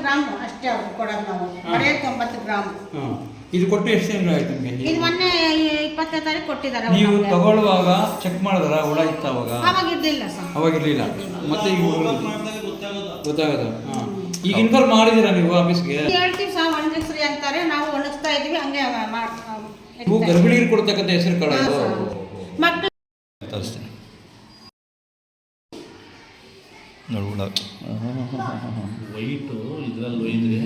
Gram ಅಷ್ಟೇ ಅವ್ರು ಕೊಡೋದು ನಾವು. ಬರೀ ತೊಂಬತ್ತು ಗ್ರಾಮ್. ಇದು ಕೊಟ್ಟು ಎಷ್ಟು ತಿಂಗಳು ಆಯ್ತು ನಿಮಗೆ? ಇದು ಮೊನ್ನೆ ಇಪ್ಪತ್ತನೇ ತಾರೀಕು ಕೊಟ್ಟಿದ್ದಾರೆ ಅವ್ರು ನೀವು ನಮ್ಗೆ. ತಗೊಳ್ಳುವಾಗ ಚೆಕ್ ಮಾಡಿದ್ರ? ಹುಳ ಇತ್ತು ಅವಾಗ ಅವಾಗ ಸರ್. ಅವಾಗ ಇರಲಿಲ್ಲ ಮತ್ತೆ ಈಗ ಗೊತ್ತಾಗದ. ಹಾಂ. ಈಗ ಇನ್ಫಾರ್ಮ್ ಮಾಡಿದ್ದೀರಾ ನೀವು ಆಫೀಸ್ಗೆ? ಹೇಳ್ತೀವಿ ಸರ್ ಒಣಗಿಸ್ರಿ ಅಂತಾರೆ. ನಾವು ಒಣಗಿಸ್ತಾ ಇದೀವಿ ಹಂಗೆ ಗರ್ಭಿಣಿ ನೀವು ಗರ್ಭಿಣಿಯರು ಕೊಡ್ತಕ್ಕಂಥ ಹೆಸರು ಕಾಳು ಹಾ, ಮಕ್ಳು ನೋಡ್ಬಿಡ ವೈಟು ಇದ್ರಲ್ಲಿ ಒಯ್ದ್ರೆ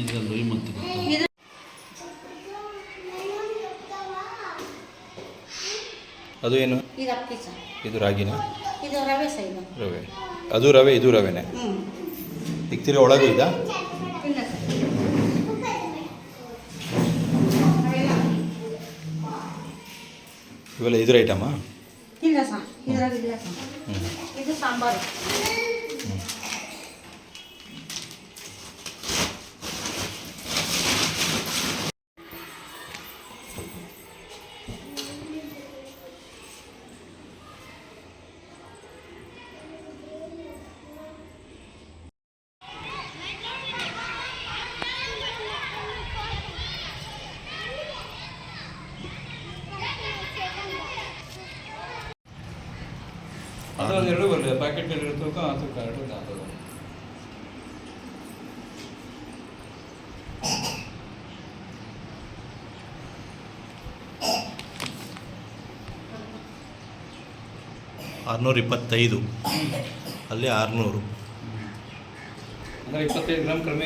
ಇದ್ರಲ್ಲಿ ಒಯ್ ಮತ್ತೆ ಅದು ಏನು? ಇದು ಅಕ್ಕಿ ಸರ್. ಇದು ರಾಗಿನ? ಇದು ರವೆ ಅದು ರವೆ ಇದು ರವೆನೇ? ಈಗ ಒಳಗೂ ಇದಾ? ಇಲ್ಲ ಸರ್ ಅವೆಲ್ಲ ಇವೆಲ್ಲ ಇದ್ರ ಐಟಮಾ? ಇಲ್ಲ ಸರ್. ಇದ್ರಾಗ ಇಲ್ಲ ಸರ್ ಹ್ಞೂ ಇದು ಸಾಂಬಾರು ಅದ್ರಲ್ಲಿ ಎರಡು ಪ್ಯಾಕೆಟ್ ಎರಡು ತೂಕ ಆ ತೂಕ ಎರಡು ಆಗ್ತದೆ ಆರುನೂರ ಇಪ್ಪತ್ತೈದು. ಅಲ್ಲಿ ಆರುನೂರು. ಅಂದರೆ ಇಪ್ಪತ್ತೈದು ಗ್ರಾಮ್ ಕಡಿಮೆ